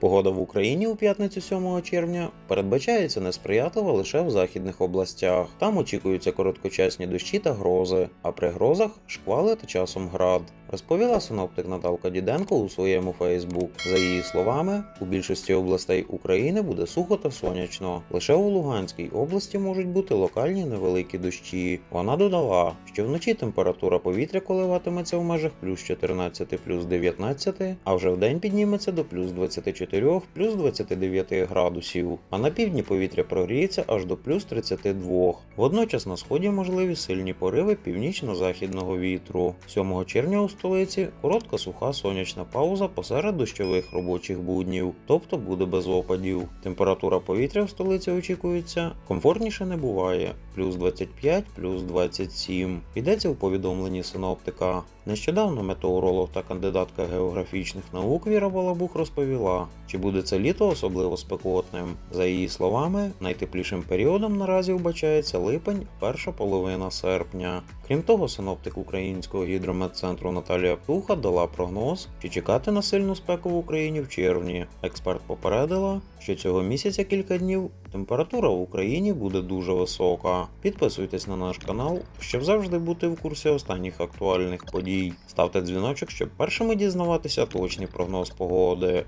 Погода в Україні у п'ятницю 7 червня передбачається несприятлива лише в західних областях. Там очікуються короткочасні дощі та грози, а при грозах шквали та часом град. Розповіла синоптик Наталка Діденко у своєму Фейсбук. За її словами, у більшості областей України буде сухо та сонячно. Лише у Луганській області можуть бути локальні невеликі дощі. Вона додала, що вночі температура повітря коливатиметься в межах плюс 14, плюс 19, а вже вдень підніметься до плюс 24, плюс 29 градусів. А на півдні повітря прогріється аж до плюс 32. Водночас на сході можливі сильні пориви північно-західного вітру. 7 червня у столиці коротка суха сонячна пауза посеред дощових робочих буднів, тобто буде без опадів. Температура повітря в столиці очікується комфортніше не буває плюс 25, плюс 27. Йдеться у повідомленні синоптика. Нещодавно метеоролог та кандидатка географічних наук Віра Балабух розповіла, чи буде це літо особливо спекотним. За її словами, найтеплішим періодом наразі вбачається липень, перша половина серпня. Крім того, синоптик українського гідрометцентру Наталія Птуха дала прогноз, чи чекати на сильну спеку в Україні в червні. Експерт попередила, що цього місяця кілька днів температура в Україні буде дуже висока. Підписуйтесь на наш канал, щоб завжди бути в курсі останніх актуальних подій. Ставте дзвіночок, щоб першими дізнаватися точний прогноз погоди.